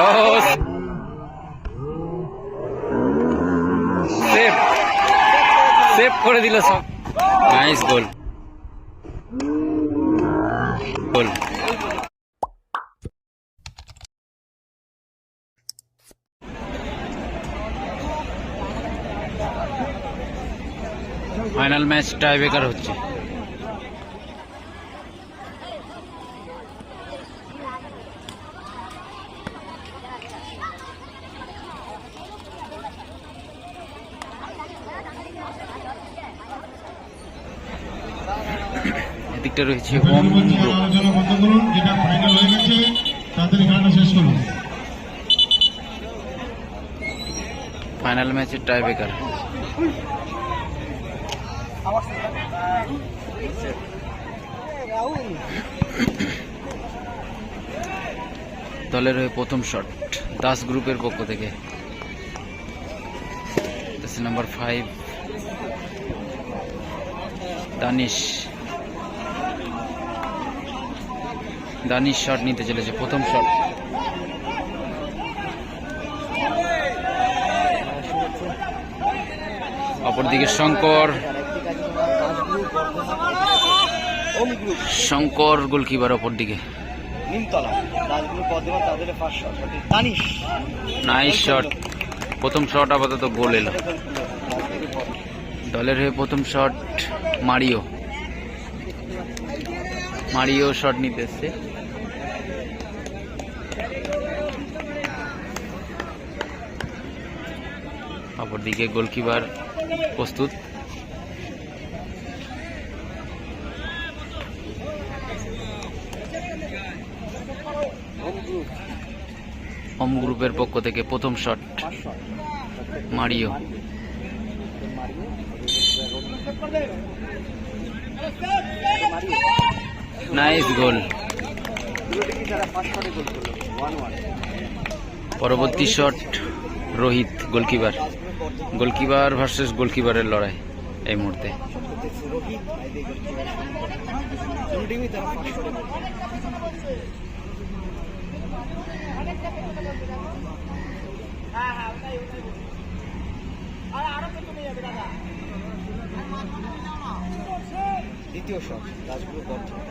ও save save করে দিল সব। Nice goal goal final match tie বেকার হচ্ছে। এদিকটা রয়েছে ওম ফাইনাল ম্যাচের টাই বেকার দলের হয়ে প্রথম শট দাস গ্রুপের পক্ষ থেকে। Number five Danish. Danish shot নিতে চলেছে প্রথম শট। অপরদিকে Shankar. Shankar goalkeeper shot Tanish nice shot প্রথম শট আপাতত গোল এলো। দলের হয়ে প্রথম শট মারিও। মারিও শট নিতে অপরদিকে গোলকিপার প্রস্তুত। হোম গ্রুপের পক্ষ থেকে প্রথম শট মারিও। নাইস গোল পরবর্তী shot Rohit goalkeeper. Goalkeeper versus গোলকিপারের লড়াই এই মুহূর্তে। দ্বিতীয় শট রাজগুলো বর্ধমান।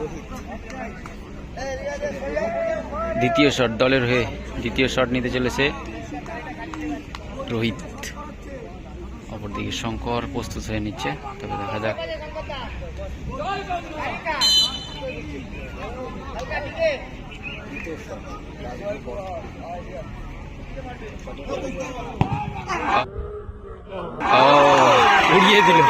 রোহিত। দ্বিতীয় শট দলের হয়ে দ্বিতীয় শট নিতে চলেছে রোহিত। অপরদিকে শঙ্কর প্রস্তুত হয়ে নিচ্ছে, তবে দেখা যাক। উড়িয়ে দিল।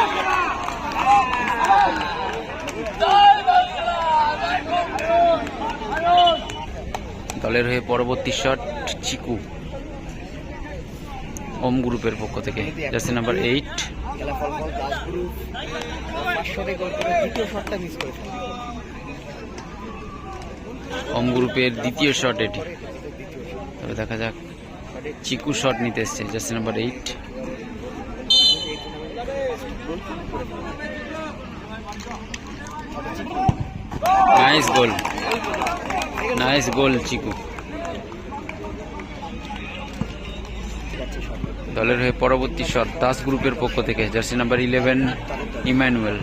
দলের হয়ে পরবর্তী শট চিকু। ওম গ্রুপের পক্ষ থেকে। জার্সি নাম্বার এইট ওম গ্রুপের দ্বিতীয় শট এটি। তবে দেখা যাক চিকু শট নিতে এসছে jersey number eight nice goal nice goal Chiku. দলের হয়ে পরবর্তী শট দাস গ্রুপের পক্ষ থেকে, jersey number eleven Emmanuel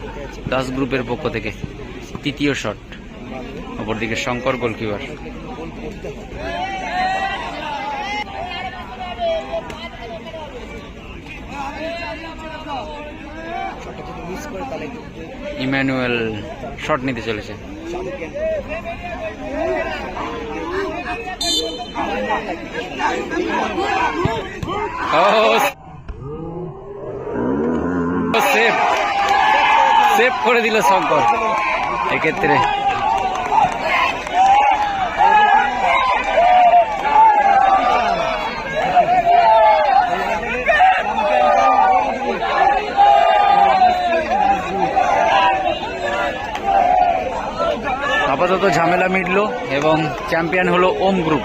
Das গ্রুপের পক্ষ থেকে তৃতীয় শট। অপরদিকে শঙ্কর গোলকিপার। ইম্যানুয়েল শট নিতে চলেছে। সেভ সেভ করে দিল শঙ্কর। এক্ষেত্রে। আপাতত ঝামেলা মিটলো এবং চ্যাম্পিয়ন হলো ওম গ্রুপ।